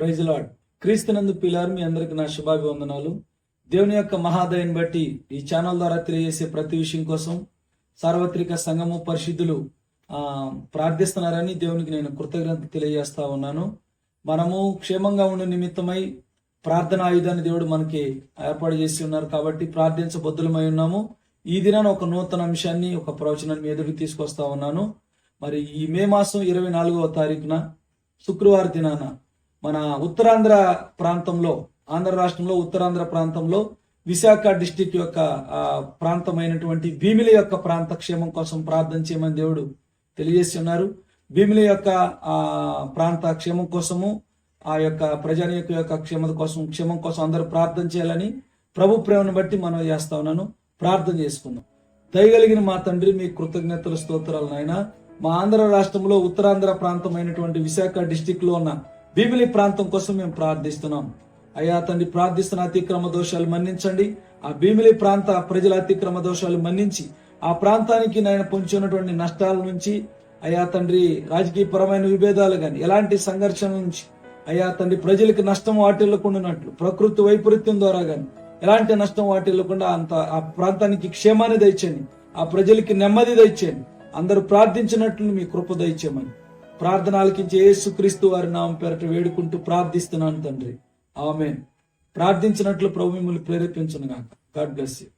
Praise lord క్రీస్తునందు పిల్లారు మీ అందరికి నా శుభాభివందనాలు. దేవుని యొక్క మహాదయని బట్టి ఈ ఛానల్ ద్వారా తెలియజేసే ప్రతి విషయం కోసం సార్వత్రిక సంఘము పరిశుద్ధులు ప్రార్థిస్తున్నారని దేవునికి నేను కృతజ్ఞత తెలియజేస్తా ఉన్నాను. మనము క్షేమంగా ఉండే నిమిత్తమై ప్రార్థన ఆయుధాన్ని దేవుడు మనకి ఏర్పాటు చేసి ఉన్నారు కాబట్టి ప్రార్థించబద్ధులమై ఉన్నాము. ఈ దినాన ఒక నూతన అంశాన్ని ఒక ప్రవచనాన్ని ఎదురు ఎదురుకు తీసుకొస్తా ఉన్నాను. మరి ఈ మే మాసం ఇరవై నాలుగవ తారీఖున శుక్రవారం దినాన మన ఉత్తరాంధ్ర ప్రాంతంలో ఆంధ్ర రాష్ట్రంలో ఉత్తరాంధ్ర ప్రాంతంలో విశాఖ డిస్టిక్ యొక్క ప్రాంతమైనటువంటి భీమిలి యొక్క ప్రాంత క్షేమం కోసం ప్రార్థన చేయమని దేవుడు తెలియజేసి ఉన్నారు భీమిలి యొక్క ప్రాంత క్షేమం కోసము ఆ యొక్క ప్రజానీక యొక్క క్షేమత కోసం క్షేమం కోసం అందరూ ప్రార్థన చేయాలని ప్రభు ప్రేమను బట్టి మనం చేస్తా ఉన్నాను. ప్రార్థన చేసుకుందాం. దయగలిగిన మా తండ్రి మీ కృతజ్ఞతల స్తోత్రాలు నాయన. మా ఆంధ్ర రాష్ట్రంలో ఉత్తరాంధ్ర ప్రాంతమైనటువంటి విశాఖ డిస్టిక్లో ఉన్న భీమిలి ప్రాంతం కోసం మేము ప్రార్థిస్తున్నాం. అయ్యా తండ్రి ప్రార్థిస్తున్న అతిక్రమ దోషాలు మన్నించండి. ఆ భీమిలి ప్రాంత ప్రజల అతిక్రమ దోషాలు మన్నించి ఆ ప్రాంతానికి నాయన పొంచి ఉన్నటువంటి నష్టాల నుంచి అయ్యా తండ్రి రాజకీయపరమైన విభేదాలు కానీ ఎలాంటి సంఘర్షణ నుంచి అయ్యా తండ్రి ప్రజలకు నష్టం వాటిల్లకుండా ప్రకృతి వైపరీత్యం ద్వారా కానీ ఎలాంటి నష్టం వాటిల్లకుండా అంత ఆ ప్రాంతానికి క్షేమాన్ని దయచేయండి. ఆ ప్రజలకి నెమ్మది దయచేయండి. అందరూ ప్రార్థించినట్లు మీ కృప దయచేయమని. ప్రార్థనలకి ఆలకించి యేసుక్రీస్తు వారి నామం పేరట వేడుకుంటూ ప్రార్థిస్తున్నాను తండ్రి. ఆమె ప్రార్థించినట్లు ప్రభు మిమ్మల్ని ప్రేరేపించను గాక. God bless you.